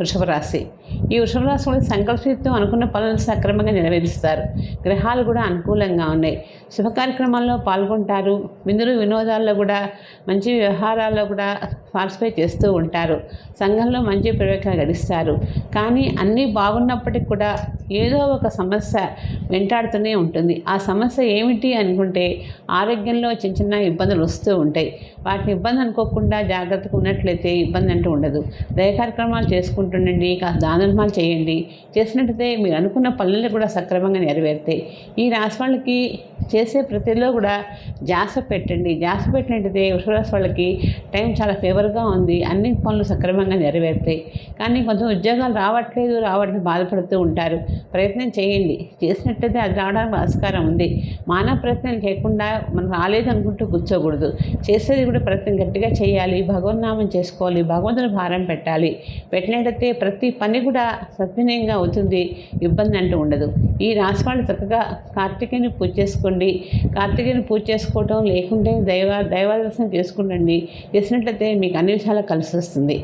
వృషభరాశి. ఈ వృషభ సంకల్పయుక్తం కూడా అనుకున్న పనులు సక్రమంగా నెరవేరుస్తారు. గ్రహాలు కూడా అనుకూలంగా ఉన్నాయి. శుభ కార్యక్రమాల్లో పాల్గొంటారు. విందులు వినోదాల్లో కూడా మంచి వ్యవహారాల్లో కూడా పార్టిసిపేట్ చేస్తూ ఉంటారు. సంఘంలో మంచి ప్రవేశం గడిస్తారు. కానీ అన్నీ బాగున్నప్పటికీ కూడా ఏదో ఒక సమస్య వెంటాడుతూనే ఉంటుంది. ఆ సమస్య ఏమిటి అనుకుంటే ఆరోగ్యంలో చిన్న చిన్న ఇబ్బందులు వస్తూ ఉంటాయి. వాటిని ఇబ్బంది అనుకోకుండా జాగ్రత్తగా ఉన్నట్లయితే ఇబ్బంది అంటూ ఉండదు. దయ కార్యక్రమాలు చేసుకుంటుండండి కాస్త దానధర్మాలు చేయండి. చేసినట్టయితే మీరు అనుకున్న పనులు కూడా సక్రమంగా నెరవేరుతాయి. ఈ రాశి వాళ్ళకి చేసే ప్రతిలో కూడా జాస పెట్టండి. జాస పెట్టినట్టయితే వృషభరాశి వాళ్ళకి టైం చాలా ఫేవర్ ఫేవర్గా ఉంది. అన్ని పనులు సక్రమంగా నెరవేరుతాయి. కానీ కొంచెం ఉద్యోగాలు రావట్లేదు రావట్లేదు బాధపడుతూ ఉంటారు. ప్రయత్నం చేయండి. చేసినట్టయితే అది రావడానికి ఆస్కారం ఉంది. మానవ ప్రయత్నం చేయకుండా మనం రాలేదు అనుకుంటూ కూర్చోకూడదు. చేసేది కూడా ప్రయత్నం గట్టిగా చేయాలి. భగవన్నామం చేసుకోవాలి. భగవంతుని భారం పెట్టాలి. పెట్టినట్టయితే ప్రతి పని కూడా సద్వినయంగా అవుతుంది. ఇబ్బంది అంటూ ఉండదు. ఈ రాశి వాళ్ళు చక్కగా కార్తీకేయుని పూజ చేసుకోండి. కార్తీకేయుని పూజ చేసుకోవటం లేకుంటే దైవ దైవ దర్శనం చేసుకుంటండి చేసినట్లయితే మీకు అన్ని విషయాలు కలిసి వస్తుంది.